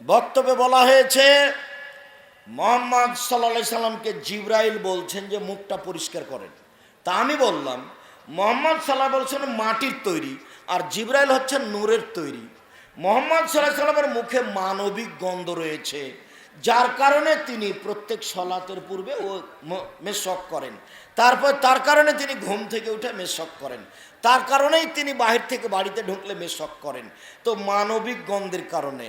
বক্তব্যে বলা হয়েছে, মোহাম্মদ সাল্লা সাল্লামকে জিব্রাইল বলছেন যে মুখটা পরিষ্কার করেন। তা আমি বললাম, মোহাম্মদ সাল্লাহ বলছেন মাটির তৈরি আর জিব্রাইল হচ্ছে নূরের তৈরি। মোহাম্মদ সাল্লাহ সাল্লামের মুখে মানবিক গন্ধ রয়েছে, যার কারণে তিনি প্রত্যেক সলাতের পূর্বে ও মেশক করেন। তারপর তার কারণে তিনি ঘুম থেকে উঠে মেশক করেন। তার কারণেই তিনি বাহির থেকে বাড়িতে ঢুকলে মেশক করেন। তো মানবিক গন্ধের কারণে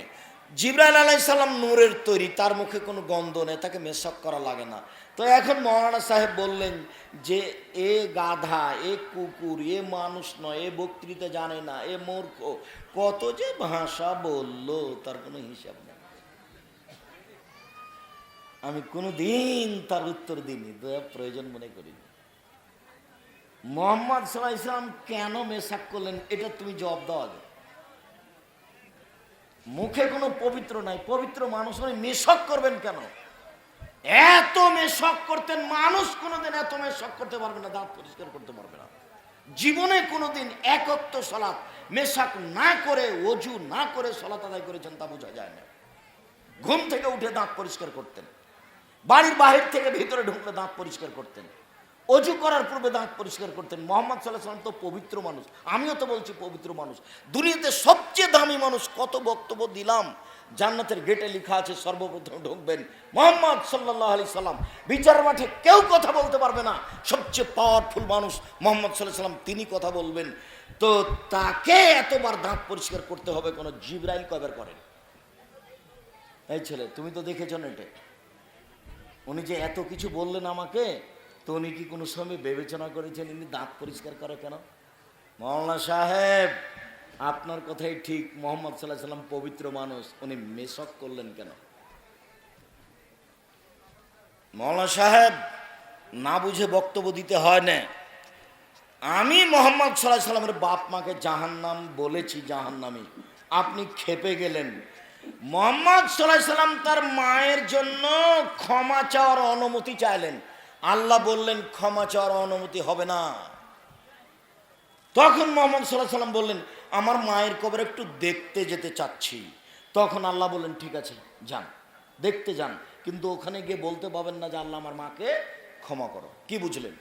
জিব্রাইল আলাইসাল্লাম নূরের তৈরি, তার মুখে কোনো গন্ধ নেই, তাকে মেশক করা লাগে না। তো এখন মৌলানা সাহেব বললেন যে, এ গাধা, এ কুকুর, এ মানুষ নয়, এ বক্তৃতা জানে না, এ মূর্খ, কত যে ভাষা বলল, তার কোনো হিসাব নেই। আমি কোনো দিন তার উত্তর দিইনি, দয়া প্রয়োজন মনে করিনি মোহাম্মদ সাল্লাহ ইসলাম কেন মেশাক করলেন, এটা তুমি জবাব দেওয়া আগে। মুখে কোনো পবিত্র নাই, পবিত্র মানুষ মানে মেশক করবেন কেন? এত মেশক করতেন, মানুষ কোনোদিন এত মেশক করতে পারবে না, দাঁত পরিষ্কার করতে পারবে না। জীবনে কোনোদিন একত্র সলাৎ মেশাক না করে, অজু না করে সলাৎ আদায় করেছেন তা বোঝা যায় না। ঘুম থেকে উঠে দাঁত পরিষ্কার করতেন। বাড়ির বাহির থেকে ভিতরে ঢুকলে দাঁত পরিষ্কার করতেন। অজু করার পূর্বে দাঁত পরিষ্কার করতেন। মোহাম্মদ সাল্লাহ সাল্লাম তো পবিত্র মানুষ। আমিও তো বলছি পবিত্র মানুষ। দুনিয়াতে সবচেয়ে দামি মানুষ কত বক্তব্য দিলাম? জান্নাতের গেটে লেখা আছে, সর্বপ্রথম ঢুকবেন মোহাম্মদ সাল্লাহ আলি সাল্লাম বিচার মাঠে কেউ কথা বলতে পারবে না। সবচেয়ে পাওয়ারফুল মানুষ মোহাম্মদ সাল্লাহ সাল্লাম তিনি কথা বলবেন। তো তাকে এতবার দাঁত পরিষ্কার করতে হবে কোনো জিব্রাইল কবার করেন? এই ছেলে, তুমি তো দেখেছ না এটা? উনি যে এত কিছু বললেন আমাকে তো উনি কি কোনো সময় বিবেচনা করেছেন ইনি দাঁত পরিষ্কার করে কেন? মৌলানা সাহেব, আপনার কথাই ঠিক, মোহাম্মদ সাল্লাহ সাল্লাম পবিত্র মানুষ, উনি মেশক করলেন কেন? মৌলানা সাহেব, না বুঝে বক্তব্য দিতে হয় না। আমি মোহাম্মদ সাল্লাহ সাল্লামের বাপ মাকে জাহান্নাম বলেছি, জাহান্নামি। আপনি খেপে গেলেন। মোহাম্মদ সাল্লাহ সাল্লাম তার মায়ের জন্য ক্ষমা চাওয়ার অনুমতি চাইলেন। আল্লাহ বললেন, ক্ষমা চাওয়ার অনুমতি হবে না। তখন মোহাম্মদ সাল্লাহ সাল্লাম বললেন, আমার মায়ের কবর একটু দেখতে যেতে চাচ্ছি। তখন আল্লাহ বললেন, ঠিক আছে, যান, দেখতে যান। কিন্তু ওখানে গিয়ে বলতে পাবেন না যে আল্লাহ আমার মাকে ক্ষমা করো। কি বুঝলেন?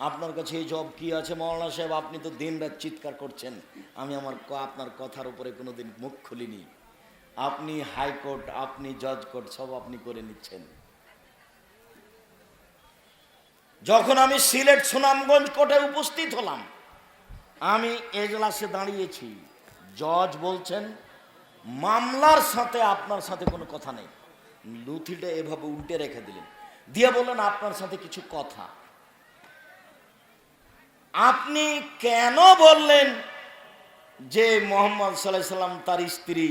আপনার কাছে এই জব কি আছে মৌলানা সাহেব? আপনি তো দিন রাত চিৎকার করছেন। আমি আমার আপনার কথার উপরে কোনো দিন মুখ খুলিনি। আপনি হাইকোর্ট, আপনি জজ কোর্ট সব আপনি করে নিচ্ছেন। যখন আমি সিলেট সুনামগঞ্জ কোর্টে উপস্থিত হলাম, আমি এজলাসে দাঁড়িয়েছি। জজ বলছেন, মামলার সাথে আপনার সাথে কোনো কথা নেই। লুথিটা এভাবে উল্টে রেখে দিলেন। দিয়ে বললেন, আপনার সাথে কিছু কথা। আপনি কেন বললেন যে মোহাম্মদ সাল্লাহ সাল্লাম তার স্ত্রী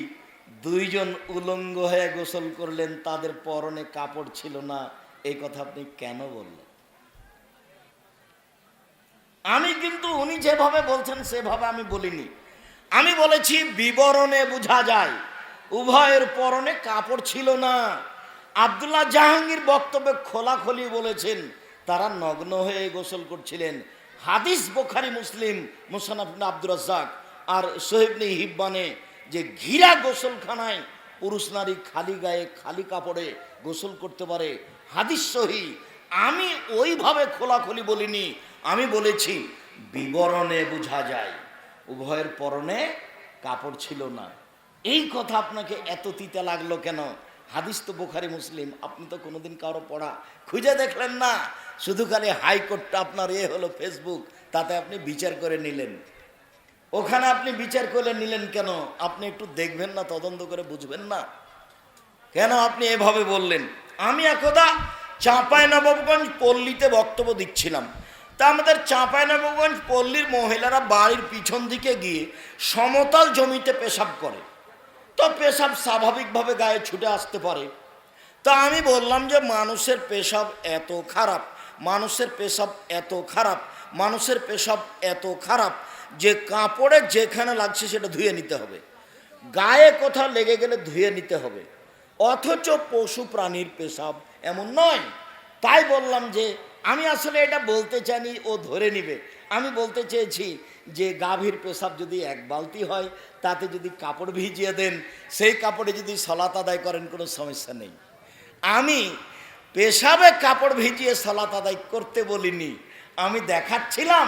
দুইজন উলঙ্গ হয়ে গোসল করলেন, তাদের পরনে কাপড় ছিল না? এই কথা আপনি কেন বললেন? আমি কিন্তু উনি যেভাবে বলছেন, সেভাবে আমি বলিনি। আমি বলেছি, বিবরণে বোঝা যায়, উভয়ের পরনে কাপড় ছিল না। আব্দুল্লাহ জাহাঙ্গীর বক্তব্যে খোলাখলি বলেছেন, তারা নগ্ন হয়ে গোসল করছিলেন। হাদিস বোখারি মুসলিম মুসানাফিন আব্দুর রাজ্জাক আর সোহেবনি হিব্বানে যে ঘিরা গোসলখানায় পুরুষ নারী খালি গায়ে খালি কাপড়ে গোসল করতে পারে, হাদিস সহি। আমি ওইভাবে খোলাখুলি বলিনি। আমি বলেছি, বিবরণে বোঝা যায়, উভয়ের পরনে কাপড় ছিল না। এই কথা আপনাকে এত তিতা লাগল কেন? হাদিস তো বোখারি, মুসলিম। আপনি তো কোনোদিন কারও পড়া খুঁজে দেখলেন না। শুধু খালি হাইকোর্টটা আপনার এ হলো ফেসবুক, তাতে আপনি বিচার করে নিলেন। ওখানে আপনি বিচার করে নিলেন কেন? আপনি একটু দেখবেন না, তদন্ত করে বুঝবেন না। কেন আপনি এভাবে বললেন? আমি একদা চাঁপাই নবাবগঞ্জ পল্লীতে বক্তব্য দিচ্ছিলাম। তা আমাদের চাঁপাই নবাবগঞ্জ পল্লীর মহিলারা বাড়ির পিছন দিকে গিয়ে সমতল জমিতে পেশাব করে। তো পেশাব স্বাভাবিকভাবে গায়ে ছুটে আসতে পারে। তা আমি বললাম যে মানুষের পেশাব এত খারাপ, মানুষের পেশাব এত খারাপ, মানুষের পেশাব এত খারাপ, যে কাপড়ে যেখানে লাগছে সেটা ধুয়ে নিতে হবে। গায়ে কোথাও লেগে গেলে ধুয়ে নিতে হবে। অথচ পশু প্রাণীর পেশাব এমন নয়। তাই বললাম যে আমি আসলে এটা বলতে চাইনি, ও ধরে নিবে। আমি বলতে চেয়েছি যে গাভীর পেশাব যদি এক বালতি হয়, তাতে যদি কাপড় ভিজিয়ে দেন, সেই কাপড়ে যদি সলাত আদায় করেন, কোনো সমস্যা নেই। আমি পেশাবে কাপড় ভিজিয়ে সলাত আদায় করতে বলিনি। আমি দেখাচ্ছিলাম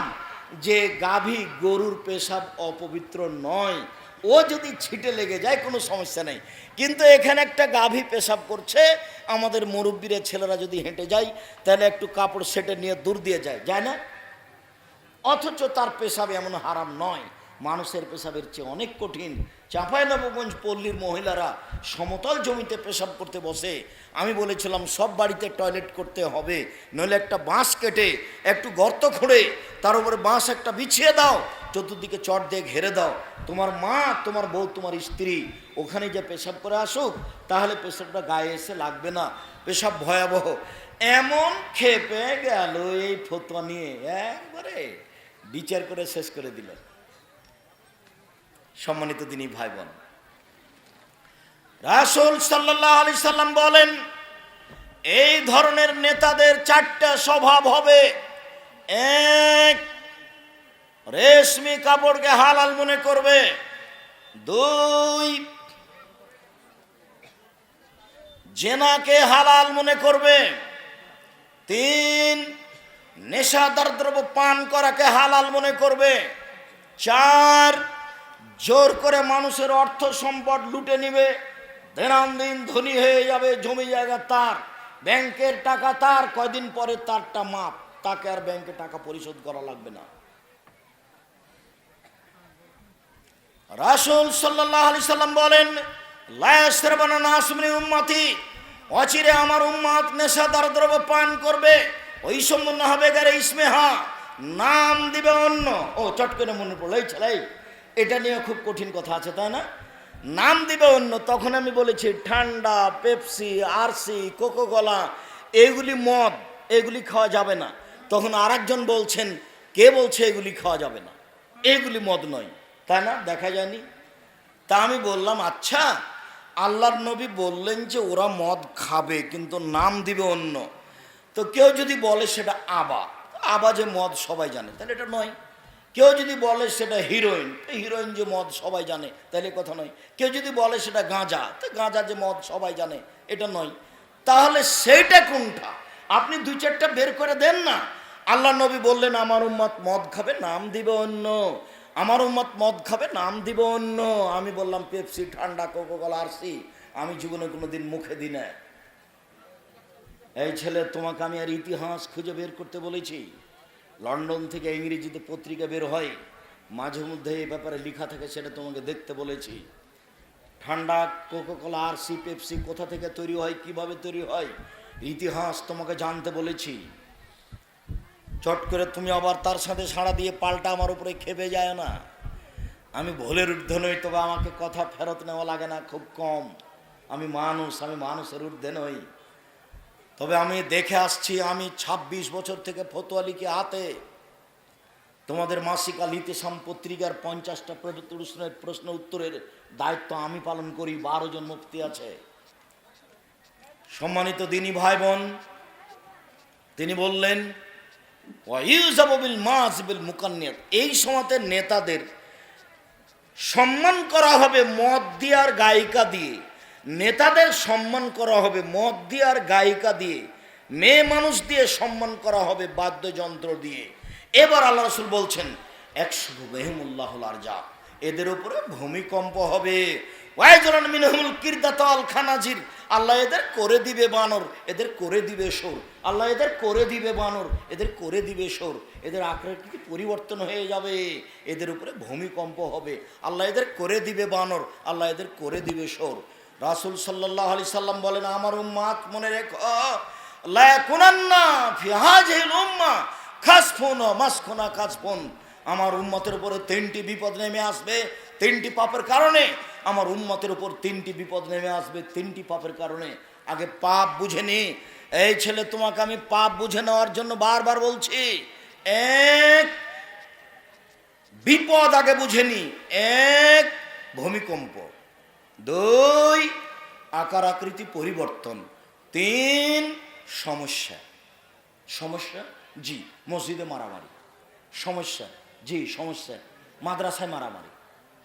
যে গাভী গরুর পেশাব অপবিত্র নয়। ও যদি ছিটে লেগে যায়, কোনো সমস্যা নেই। কিন্তু এখানে একটা গাভী পেশাব করছে, আমাদের মুরব্বীরা, ছেলেরা যদি হেঁটে যায়, তাহলে একটু কাপড় সেটে নিয়ে দূর দিয়ে যায় যায় না? অথচ তার পেশাব এমন হারাম নয়। মানুষের পেশাবের চেয়ে অনেক কঠিন। চাঁপাইনবাবগঞ্জ পল্লীর মহিলারা সমতল জমিতে পেশাব করতে বসে। আমি বলেছিলাম, সব বাড়িতে টয়লেট করতে হবে, নইলে একটা বাঁশ কেটে, একটু গর্ত খুঁড়ে, তার উপরে বাঁশ একটা বিছিয়ে দাও, চতুর্দিকে চট দিয়ে ঘেরে দাও। তোমার মা, তোমার বউ, তোমার স্ত্রী, ওখানে যে পেশাব করে আসুক, তাহলে পেশাবটা গায়ে এসে লাগবে না। পেশাব ভয়াবহ। এমন খেপে গেল এই ফতোয়া নিয়ে, একবারে বিচার করে শেষ করে দিলেন সম্মানিত তিনি ভাই বোন রাসুল সাল্লাহ আলি সাল্লাম বলেন, এই ধরনের নেতাদের চারটা স্বভাব হবে। এক, রেশমি কাপড়কে হালাল মনে করবে। দুই, জেনাকে হালাল মনে করবে। তিন, নেশাদার দ্রব্য পান করাকে হালাল মনে করবে। চার জোর করে মানুষের অর্থ সম্পদ লুটে নিবে দিন ধনী হয়ে যাবে জমি জায়গা তার, ব্যাংকের টাকা তার, কয়দিন পরে তারটা মাপ, তাকে আর ব্যাংকে টাকা পরিশোধ করা লাগবে না। রাসুল সাল্লাম বলেন উম্মাতি, অচিরে আমার উম্মাত নেশাদার দ্রব্য পান করবে ওই সম্পূর্ণ হবে গারে ইসমেহা, নাম দিবে অন্য। ও চট করে মনে পড়ল, এই ছেলাই এটা নিয়ে খুব কঠিন কথা আছে, তাই না? নাম দিবে অন্য, তখন আমি বলেছি, ঠান্ডা, পেপসি, আরসি, কোকোকলা, এগুলি মদ, এগুলি খাওয়া যাবে না। তখন আরেকজন বলছেন, কে বলছে এগুলি খাওয়া যাবে না? এগুলি মদ নয়, তাই না? দেখা যায়নি? তা আমি বললাম আচ্ছা আল্লাহর নবী বললেন যে ওরা মদ খাবে, কিন্তু নাম দিবে অন্য। তো কেউ যদি বলে সেটা আবা আবা যে মদ সবাই জানে, তাহলে এটা নয়। কেউ যদি বলে সেটা হিরোইন হিরোইন যে মদ সবাই জানে, তাহলে কথা নয়। কেউ যদি বলে সেটা গাঁজা, তো গাঁজা যে মদ সবাই জানে, এটা নয়। তাহলে সেইটা কোনটা? আপনি দুই চারটা বের করে দেন না। আল্লাহ নবী বললেন, আমার উম্মত মদ খাবে, নাম দিবে অন্য। আমার উম্মত মদ খাবে, নাম দিব অন্য। আমি বললাম, পেপসি, ঠান্ডা, কোকোকলা, আরসি, আমি জীবনে কোনোদিন মুখে দিই না। এই ছেলে, তোমাকে আমি আর ইতিহাস খুঁজে বের করতে বলেছি। লন্ডন থেকে ইংরেজিতে পত্রিকা বের হয়, মাঝে মধ্যে এই ব্যাপারে লেখা থাকে, সেটা তোমাকে দেখতে বলেছি। ঠান্ডা কোকোকোলা আর সি পেপসি কোথা থেকে তৈরি হয়, কীভাবে তৈরি হয়, ইতিহাস তোমাকে জানতে বলেছি। চট করে তুমি আবার তার সাথে সাড়া দিয়ে পাল্টা আমার উপরে খেপে যায় না। আমি ভোলের ঊর্ধ্বে নই, তবে আমাকে কথা ফেরত নেওয়া লাগে না, খুব কম। আমি মানুষ, আমি মানুষের ঊর্ধ্বে নই। তবে আমি দেখে আসছি, আমি ২৬ বছর থেকে ফতোয়া লিখে হাতে। তোমাদের মাসিক আলিতেসাম পত্রিকার পঞ্চাশটা প্রশ্নের প্রশ্ন উত্তরের দায়িত্ব আমি পালন করি, বারো জন মুক্তি আছে। সম্মানিত দিনী ভাই বোন তিনি বললেন এই সময়তে নেতাদের সম্মান করা হবে মদ দিয়ে আর গায়িকা দিয়ে। নেতাদের সম্মান করা হবে, মদ দিয়ে আর গায়িকা দিয়ে, মেয়ে মানুষ দিয়ে সম্মান করা হবে বাদ্যযন্ত্র দিয়ে। এবার আল্লাহ রসুল বলছেন একশো বেহমুল্লাহ আর যা এদের উপরে ভূমিকম্প হবে। ওয়াইজরান মিনহুল কিরদাতাল খানাজির, আল্লাহ এদের করে দিবে বানর, এদের করে দিবে সোর আল্লাহ এদের করে দিবে বানর, এদের করে দিবে সোর এদের আকৃতি পরিবর্তন হয়ে যাবে? এদের উপরে ভূমিকম্প হবে। আল্লাহ এদের করে দিবে বানর, আল্লাহ এদের করে দিবে সোর রাসুল সাল্লাহ আলি সাল্লাম বলেন, আমার উম্মাত মনে রেখো আমার উম্মতের উপরে তিনটি বিপদ নেমে আসবে, তিনটি পাপের কারণে। আমার উম্মতের উপর তিনটি বিপদ নেমে আসবে, তিনটি পাপের কারণে। আগে পাপ বুঝে নি। এই ছেলে, তোমাকে আমি পাপ বুঝে নেওয়ার জন্য বারবার বলছি, এক বিপদ আগে বুঝে নি, এক ভূমিকম্প। দুই, আকার আকৃতি পরিবর্তন। তিন, সমস্যা। সমস্যা? জি, মসজিদে মারামারি। সমস্যা? জি, সমস্যা। মাদ্রাসায় মারামারি।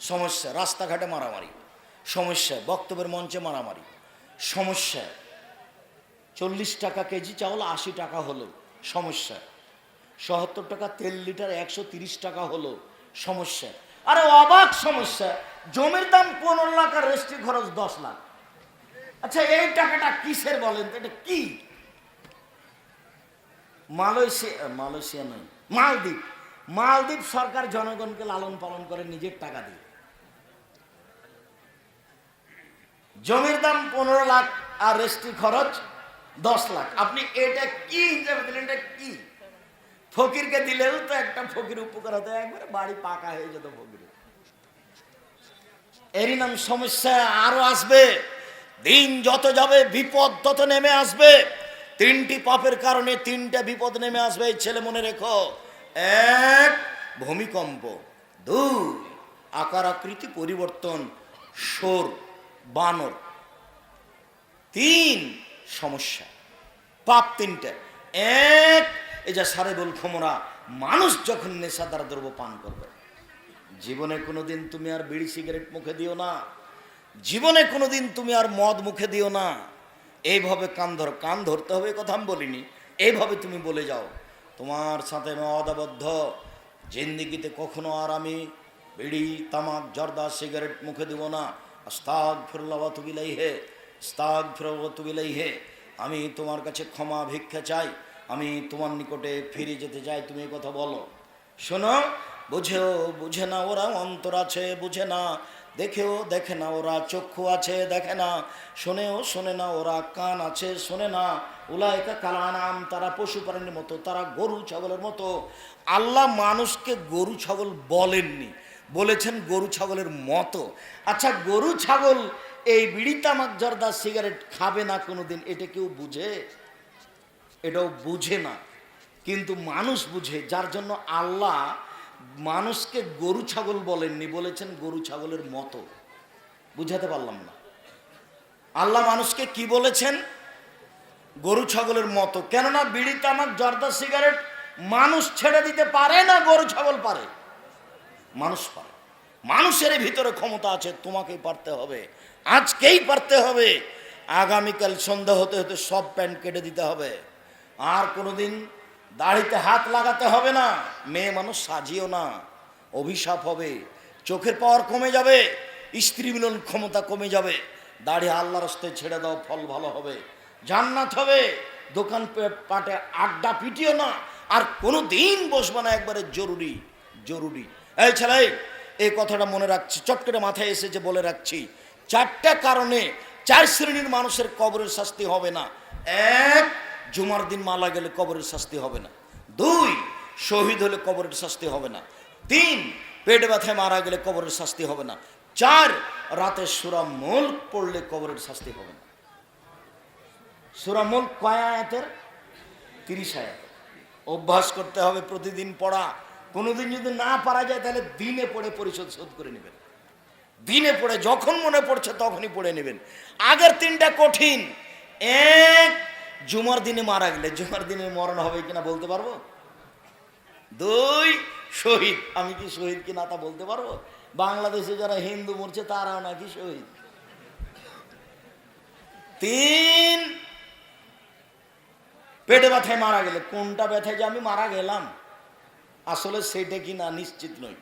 সমস্যা? রাস্তাঘাটে মারামারি। সমস্যা? বক্তব্যের মঞ্চে মারামারি। সমস্যা? চল্লিশ টাকা কেজি চাউল আশি টাকা হলো। সমস্যা? সত্তর টাকা তেল লিটার একশো টাকা হলো। সমস্যা? আরে অবাক সমস্যা! জমির দাম পনেরো লাখ আর রেজিস্ট্রি খরচ দশ লাখ। আচ্ছা এই টাকাটা কিসের বলেন? এটা কি? মালয়েশিয়া মালয়েশিয়া নয়, মালদ্বীপ। মালদ্বীপ সরকার জনগণকে লালন পালন করে নিজের টাকা দিয়ে। জমির দাম পনেরো লাখ আর রেজিস্ট্রি খরচ দশ লাখ। আপনি এটা কি হিসাবে দিলেন? এটা কি? ফকিরকে দিলেও তো একটা ফকির উপকার হতো। একবারে বাড়ি পাকা হয়ে যেত ফকির। এরই নাম সমস্যা আরও আসবে। দিন যত যাবে, বিপদ তত নেমে আসবে। তিনটি পাপের কারণে তিনটা বিপদ নেমে আসবে, এই ছেলে মনে রেখো। এক, ভূমিকম্প। দুই আকার আকৃতি পরিবর্তন, সোর, বানর। তিন, সমস্যা। পাপ তিনটে। এক, এই যে সারে বল ক্ষমরা মানুষ যখন নেশাদার দ্রব্য পান করবে জীবনে কোনোদিন তুমি আর বিড়ি সিগারেট মুখে দিও না। জীবনে কোনোদিন তুমি আর মদ মুখে দিও না। এইভাবে কান ধর, কান ধরতে হবে কথা আমি বলিনি। এইভাবে তুমি বলে যাও। তোমার সাথে আমি অদাবদ্ধ জিন্দিগিতে কখনো আর আমি বিড়ি, তামাক, জর্দা, সিগারেট মুখে দেব না। স্তাগ ফিরলাবাতুবিলাই হে স্তাগ স্তাক ফিরলাবাতুবিলাই হে আমি তোমার কাছে ক্ষমা, ভিক্ষা চাই। আমি তোমার নিকটে ফিরে যেতে চাই, তুমি কথা বলো। শোনো বুঝেও বুঝে না ওরা অন্তর আছে, বুঝে না। দেখেও দেখে না ওরা, চক্ষু আছে, দেখে না। শোনেও শোনে না ওরা, কান আছে, শোনে না। উলায়কা কালানাম, তারা পশু প্রাণীর মতো, তারা গরু ছাগলের মতো। আল্লাহ মানুষকে গরু ছাগল বলেননি। বলেছেন গরু ছাগলের মতো। আচ্ছা গরু ছাগল এই বিড়ি তামাক জর্দা সিগারেট খাবে না কোনোদিন, এটা কেউ বুঝে? এটাও বুঝে না। কিন্তু মানুষ বুঝে, যার জন্য আল্লাহ মানুষকে গরু ছাগল বলেননি, বলেছেন গরু ছাগলের মতো। বুঝাতে পারলাম না। আল্লাহ মানুষকে কি বলেছেন? গরু ছাগলের মতো। কেননা বিড়ি, তামাক, জর্দা, সিগারেট মানুষ ছেড়ে দিতে পারে না, গরু ছাগল পারে। মানুষ পারে। মানুষের ভিতরে ক্ষমতা আছে, তোমাকেই পারতে হবে, আজকেই পারতে হবে। আগামীকাল সন্ধ্যা হতে হতে সব প্যান্ট কেটে দিতে হবে। আর কোনোদিন দাড়িতে হাত লাগাতে হবে না। মেয়ে মানুষ সাজিও না। অভিশাপ হবে। চোখের পাওয়ার কমে যাবে। স্ত্রী মিলন ক্ষমতা কমে যাবে। দাড়ি আল্লাহ রাস্তায় ছেড়ে দাও, ফল ভালো হবে। জান্নাত হবে। দোকান পাটে আড্ডা পিটিও না। আর কোনো দিন বসবে না একবারে জরুরি জরুরি। এই ছেলে, এই কথাটা মনে রাখছি, চট করে মাথায় এসেছে বলে রাখছি। চারটা কারণে চার শ্রেণির মানুষের কবরের শাস্তি হবে না। এক জুমার দিন মালা গেলে কবরের শাস্তি হবে না। দুই, শহীদ হলে কবরের শাস্তি হবে না। তিন, পেট ব্যথায় মারা গেলে কবরের শাস্তি হবে না। চার, রাতে সুরা মুল্ক পড়লে কবরের শাস্তি হবে না। সুরা মুল্ক কয় আয়াতের? তিরিশ আয়াত। অভ্যাস করতে হবে প্রতিদিন পড়া। কোনোদিন যদি না পারা যায় তাহলে দিনে পড়ে পরিশোধ শোধ করে নেবেন। দিনে পড়ে, যখন মনে পড়ছে তখনই পড়ে নেবেন। আগের তিনটা কঠিন। এক জুমার দিনে মারা গেলে, জুমার দিনে মরণ হবে কিনা বলতে পারব? দুই, শহীদ। আমি কি শহীদ কিনা তা বলতে পারব? বাংলাদেশে যারা হিন্দু মরছে, তারাও নাকি শহীদ। তিন, পেটে ব্যথায় মারা গেলে, কোনটা ব্যথায় যে আমি মারা গেলাম? আসলে সেটা কি না নিশ্চিত নই।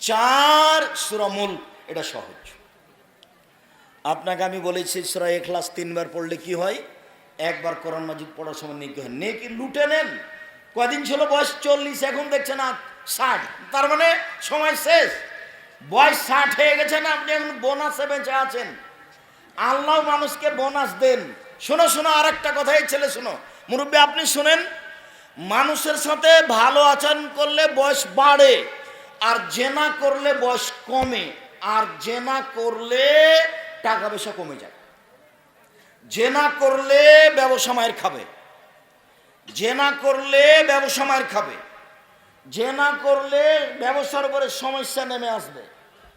চার সুরামুল এটা সহজ। আপনাকে আমি বলেছি, সুরা এখলাস তিনবার পড়লে কি হয়? একবার কোরআন মাজিদ পড়ার সময় নেকি নেকি লুটে নেন। কদিন ছিল বয়স চল্লিশ, এখন দেখছে না ষাট। তার মানে সময় শেষ। বয়স ষাট হয়ে গেছে না, আপনি এখন বোনাসে বেঁচে আছেন। আল্লাহ মানুষকে বোনাস দেন। শোনো শোনো আর একটা কথা, এই ছেলে শোনো। মুরব্বী, আপনি শুনেন? মানুষের সাথে ভালো আচরণ করলে বয়স বাড়ে, আর জেনা করলে বয়স কমে, আর জেনা করলে টাকা পয়সা কমে যায়। জেনা করলে ব্যবসা মায়ের খাবে। জেনা করলে ব্যবসা মায়ের খাবে। জেনা করলে ব্যবসার উপরে সমস্যা নেমে আসবে।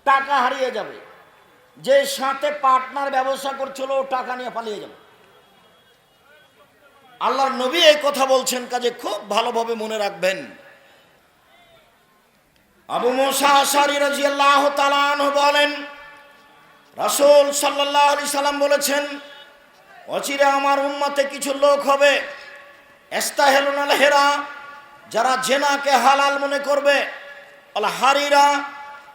টাকা হারিয়ে যাবে। যে সাথে পার্টনার ব্যবসা করছিল, ও টাকা নিয়ে পালিয়ে যাবে। আল্লাহর নবী এই কথা বলছেন, কাজে খুব ভালোভাবে মনে রাখবেন। আবু মোসা আশারি রাজিয়াল্লাহ তালান বলেন, রাসূল সাল্লাল্লাহু আলাইহি সাল্লাম বলেছেন অচিরে আমার উম্মতে কিছু লোক হবে। এস্তাহেলুনাল হেরা যারা জেনাকে হালাল মনে করবে, অল হারিরা,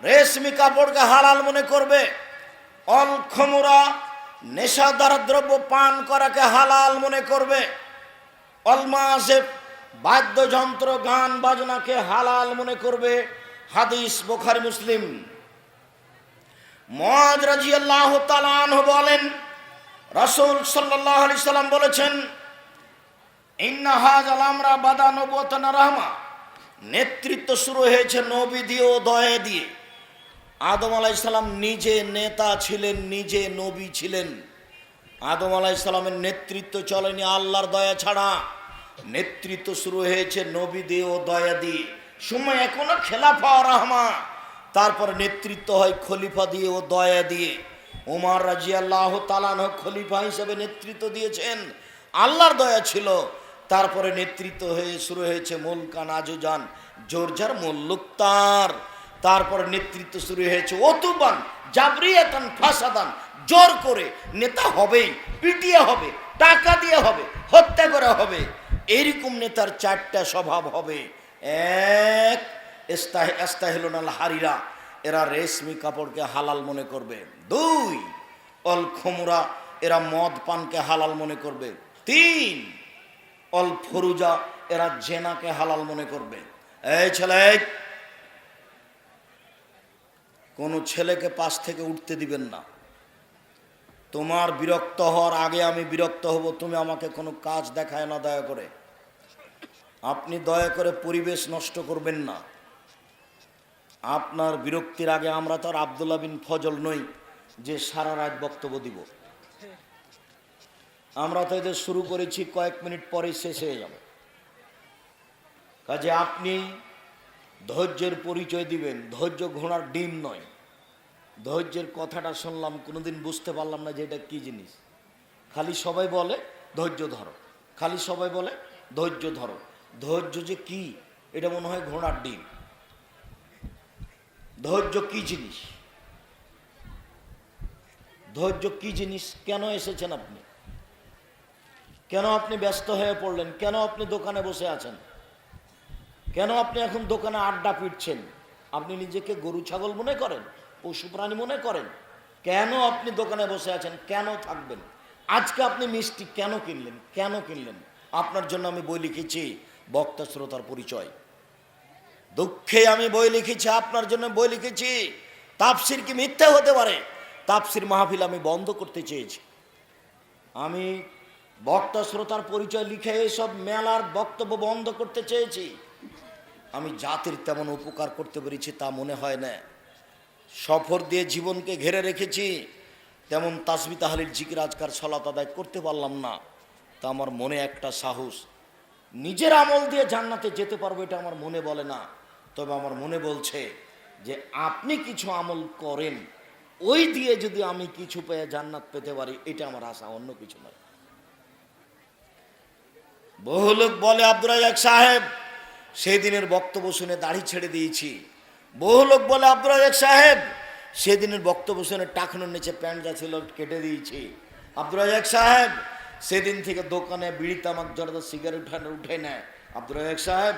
রেশমি কাপড়কে হালাল মনে করবে, অল খমুরা, নেশাদার দ্রব্য পান করাকে হালাল মনে করবে অলমাসেব বাদ্যযন্ত্র, গান বাজনাকে হালাল মনে করবে, হাদিস বোখারি, মুসলিম। মজ রাজি আল্লাহ বলেন রাসূল সাল্লাল্লাহু আলাইহি সাল্লাম বলেছেন, ইন্না হাজাল আমরা বাদা নবতন রহমা। নেতৃত্ব শুরু হয়েছে নবী দিয়ে ও দয়া দিয়ে। আদম আলাইসাল্লাম নিজে নেতা ছিলেন, নিজে নবী ছিলেন। আদম আলাইসাল্লামের নেতৃত্ব চলেনি আল্লাহর দয়া ছাড়া। নেতৃত্ব শুরু হয়েছে নবী দিয়ে ও দয়া দিয়ে। সময় এখনও খেলাফা রহমা। তারপর নেতৃত্ব হয় খলিফা দিয়ে ও দয়া দিয়ে। ওমার রাজি আল্লাহ তালান খলিফা হিসেবে নেতৃত্ব দিয়েছেন। আল্লাহর দয়া ছিল। তারপরে নেতৃত্ব হয়ে শুরু হয়েছে মুলকান আজুজান জোরজার মুল্লুক্তার। তারপরে নেতৃত্ব শুরু হয়েছে অতুবান জাবরিয়াতান, ফাসাদান। জোর করে নেতা হবেই, পিটিয়ে হবে, টাকা দিয়ে হবে, হত্যা করা হবে। এইরকম নেতার চারটা স্বভাব হবে। এক, এস্তাহ, এস্তাহেলুনাল হারিরা। এরা রেশমি কাপড়কে হালাল মনে করবে। দুই, অল খমুরা, এরা মদ পানকে হালাল মনে করবে। তিন, অল ফরুজা, এরা জেনাকে হালাল মনে করবে। এই ছেলে, কোনো ছেলেকে পাশ থেকে উঠতে দিবেন না। তোমার বিরক্ত হওয়ার আগে আমি বিরক্ত হব, তুমি আমাকে কোনো কাজ দেখায় না দয়া করে। আপনি দয়া করে পরিবেশ নষ্ট করবেন না। আপনার বিরক্তির আগে আমরা তো আর আবদুল্লাহ বিন ফজল নই। যে সারা রাত বক্তব্য দিব। আমরা তো এদের শুরু করেছি কয়েক মিনিট পরে শেষ হয়ে যাবে। কাজে আপনি ধৈর্যের পরিচয় দিবেন। ধৈর্য ঘোড়ার ডিম নয়। ধৈর্যের কথাটা শুনলাম, কোনোদিন বুঝতে পারলাম না যে এটা কী জিনিস। খালি সবাই বলে, ধৈর্য ধরো। খালি সবাই বলে, ধৈর্য ধরো। ধৈর্য যে কি, এটা মনে হয় ঘোড়ার ডিম। ধৈর্য কি জিনিস? ধৈর্য কি জিনিস? কেন এসেছেন আপনি? কেন আপনি ব্যস্ত হয়ে পড়লেন? কেন আপনি দোকানে বসে আছেন? কেন আপনি এখন দোকানে আড্ডা পিটছেন? আপনি নিজেকে গরু, ছাগল মনে করেন? পশু প্রাণী মনে করেন? কেন আপনি দোকানে বসে আছেন? কেন থাকবেন? আজকে আপনি মিষ্টি কেন কিনলেন? কেন কিনলেন? আপনার জন্য আমি বই লিখেছি, বক্তা শ্রোতার পরিচয়। দুঃখে আমি বই লিখেছি, আপনার জন্য বই লিখেছি। তাপসির কি মিথ্যা হতে পারে? তাপসির মাহফিল আমি বন্ধ করতে চেয়েছি। আমি বক্তা শ্রোতার পরিচয় লিখে এসব মেলার বক্তব্য বন্ধ করতে চেয়েছি। আমি জাতির তেমন উপকার করতে পেরেছি তা মনে হয় না। সফর দিয়ে জীবনকে ঘেরে রেখেছি, তেমন তাসবি তাহালির জিকির আজকার সলাত আদায় করতে পারলাম না। তা আমার মনে একটা সাহস। নিজের আমল দিয়ে জান্নাতে যেতে পারব এটা আমার মনে বলে না। তবে আমার মনে বলছে যে আপনি কিছু আমল করেন। ওই দিয়ে যদি আমি কিছু পেয়ে জান্নাত পেতে পারি, এটা আমার আশা, অন্য কিছু নয়। বহু লোক বলে আব্দুল রাজাক সাহেব, সেই দিনের বক্তব্য শুনে দাড়ি ছেড়ে দিয়েছি। বহু লোক বলে আব্দুল রাজাক সাহেব সেদিনের বক্তব্য শুনে টাকনোর নিচে প্যান্ট যা ছিল কেটে দিয়েছি। আব্দুল রাজাক সাহেব, সেদিন থেকে দোকানে বিড়ি, তামাক জড়াতে সিগারেট উঠানে, উঠে নেয় আব্দুল রাজাক সাহেব,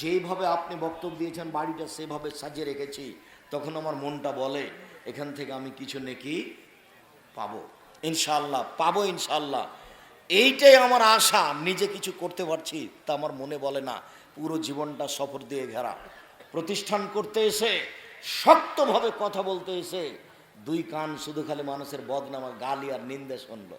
যেইভাবে আপনি বক্তব্য দিয়েছেন, বাড়িটা সেভাবে সাজিয়ে রেখেছি। তখন আমার মনটা বলে এখান থেকে আমি কিছু নেকি পাবো। ইনশাল্লাহ পাবো ইনশাল্লাহ এইটাই আমার আশা নিজে কিছু করতে পারছি, তা আমার মনে বলে না। পুরো জীবনটা সফর দিয়ে ঘেরা। প্রতিষ্ঠান করতে এসে, শক্তভাবে কথা বলতে এসে, দুই কান শুধু খালি মানুষের বদনামা গালি আর নিন্দে শুনলো।